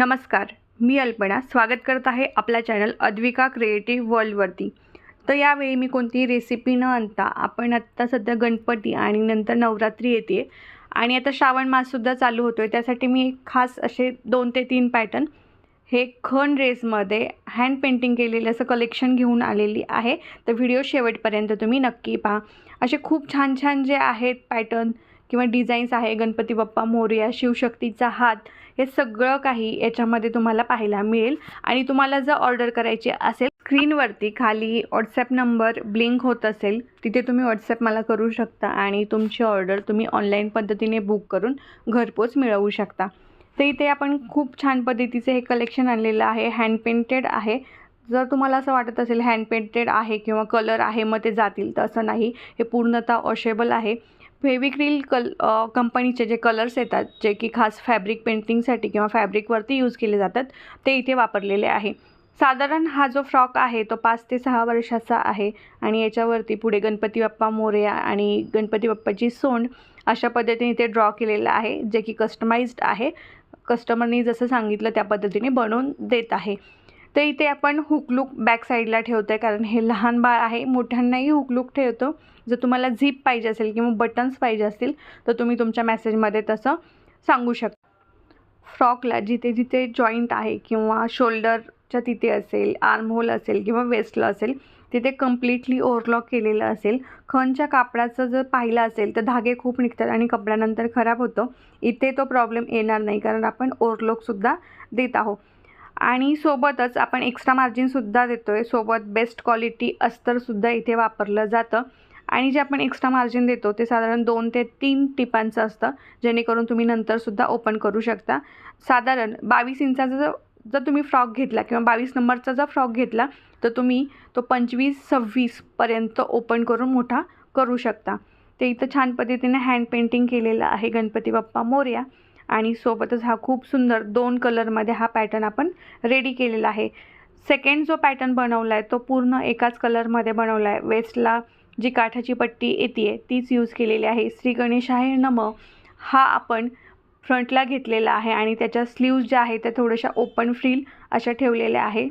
नमस्कार मी अल्पना स्वागत करत आहे आपला चॅनल अद्विका क्रिएटिव्ह वर्ल्डवरती. तर यावेळी मी कोणतीही रेसिपी न आणता आपण आत्ता सध्या गणपती आणि नंतर नवरात्री येते आणि आता श्रावण माससुद्धा चालू होतो आहे त्यासाठी मी खास असे दोन ते तीन पॅटर्न हे खण रेसमध्ये हँड पेंटिंग केलेलं असं कलेक्शन घेऊन आलेली आहे. तर व्हिडिओ शेवटपर्यंत तुम्ही नक्की पहा. असे खूप छान छान जे आहेत पॅटर्न किंवा डिझाईन्स आहे गणपती बाप्पा मोर्या शिवशक्तीचा हात हे सगळं काही याच्यामध्ये तुम्हाला पाहायला मिळेल. आणि तुम्हाला जर ऑर्डर करायची असेल स्क्रीनवरती खाली व्हॉट्सॲप नंबर ब्लिंक होत असेल तिथे तुम्ही व्हॉट्सॲप मला करू शकता आणि तुमची ऑर्डर तुम्ही ऑनलाईन पद्धतीने बुक करून घरपोच मिळवू शकता. तर इथे आपण खूप छान पद्धतीचे हे कलेक्शन आणलेलं आहे हँड पेंटेड आहे. जर तुम्हाला असं वाटत असेल हँड पेंटेड आहे किंवा कलर आहे मग ते जातील. तर असं नाही. हे पूर्णतः वॉशेबल आहे. फेविक्रिल कल कंपनीचे जे कलर्स येतात जे की खास फॅब्रिक पेंटिंगसाठी किंवा फॅब्रिकवरती यूज केले जातात ते इथे वापरलेले आहे. साधारण हा जो फ्रॉक आहे तो पाच ते सहा वर्षाचा आहे आणि याच्यावरती पुढे गणपती बाप्पा मोर्या आणि गणपती बाप्पाची सोंड अशा पद्धतीने ते ड्रॉ केलेलं आहे जे की कस्टमाइज्ड आहे. कस्टमरनी जसं सांगितलं त्या पद्धतीने बनवून देत आहे. तर इथे आपण हुकलूक बॅक साईडला ठेवतो आहे कारण हे लहान बाळ आहे. मोठ्यांनाही हुकलूक ठेवतो. जर तुम्हाला झीप पाहिजे असेल किंवा बटन्स पाहिजे असतील तर तुम्ही तुमच्या मेसेजमध्ये तसं सांगू शकता. फ्रॉकला जिथे जिथे जॉईंट आहे किंवा शोल्डरच्या तिथे असेल आर्महोल असेल किंवा वेस्टला असेल तिथे कम्प्लिटली ओव्हरलॉक केलेलं असेल खणच्या कापडाचं जर पाहिलं असेल तर धागे खूप निघतात आणि कपड्यानंतर खराब होतं. इथे तो प्रॉब्लेम येणार नाही कारण आपण ओव्हरलॉकसुद्धा देत आहोत. आणि सोबतच आपण एक्स्ट्रा मार्जिनसुद्धा देतो आहे सोबत बेस्ट क्वालिटी अस्तरसुद्धा इथे वापरलं जातं. आणि जे आपण एक्स्ट्रा मार्जिन देतो ते साधारण दोन ते तीन टिपांचं असतं जेणेकरून तुम्ही नंतरसुद्धा ओपन करू शकता. साधारण बावीस इंचाचा जर जर तुम्ही फ्रॉक घेतला किंवा बावीस नंबरचा जर फ्रॉक घेतला तर तुम्ही तो पंचवीस सव्वीसपर्यंत ओपन करून मोठा करू शकता. ते इथं छान पद्धतीने हँड पेंटिंग केलेलं आहे गणपती बाप्पा मोर्या. आणि सोबतच हा खूप सुंदर दोन कलरमध्ये हा पॅटर्न आपण रेडी केलेला आहे. सेकंड जो पॅटर्न बनवला आहे तो पूर्ण एकाच कलरमध्ये बनवला आहे वेस्टला जी काठाची पट्टी येते तीच यूज केलेली आहे. श्री गणेश आहे नम हा आपण फ्रंटला घेतलेला आहे आणि त्याच्या स्लीव्ज ज्या आहेत त्या थोड्याशा ओपन फ्रील अशा ठेवलेल्या आहे.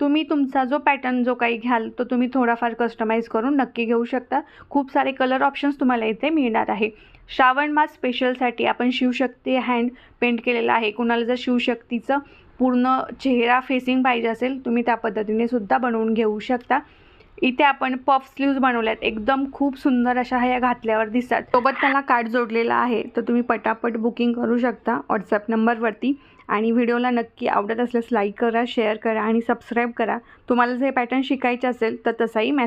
तुम्ही तुमचा जो पॅटर्न जो काही घ्याल तो तुम्ही थोडाफार कस्टमाइज करून नक्की घेऊ शकता. खूप सारे कलर ऑप्शन्स तुम्हाला इथे मिळणार आहे. श्रावण मास स्पेशलसाठी आपण शिवशक्ती हँड पेंट केलेला आहे. कुणाला जर शिवशक्तीचं पूर्ण चेहरा फेसिंग पाहिजे असेल तुम्ही त्या पद्धतीने सुद्धा बनवून घेऊ शकता. इथे आपण पफ स्लीव्ज बनवल्यात. एकदम खूप सुंदर अशा ह्या घातल्यावर दिसतात. सोबत त्याला कार्ड जोडलेला आहे. तर तुम्ही पटापट बुकिंग करू शकता. व्हॉट्सअप नंबरवरती आणि व्हिडिओला नक्की आवडत असल्यास लाईक करा शेअर करा आणि सबस्क्राईब करा. तुम्हाला जर हे पॅटर्न शिकायचे असेल तर तसाही मॅसेज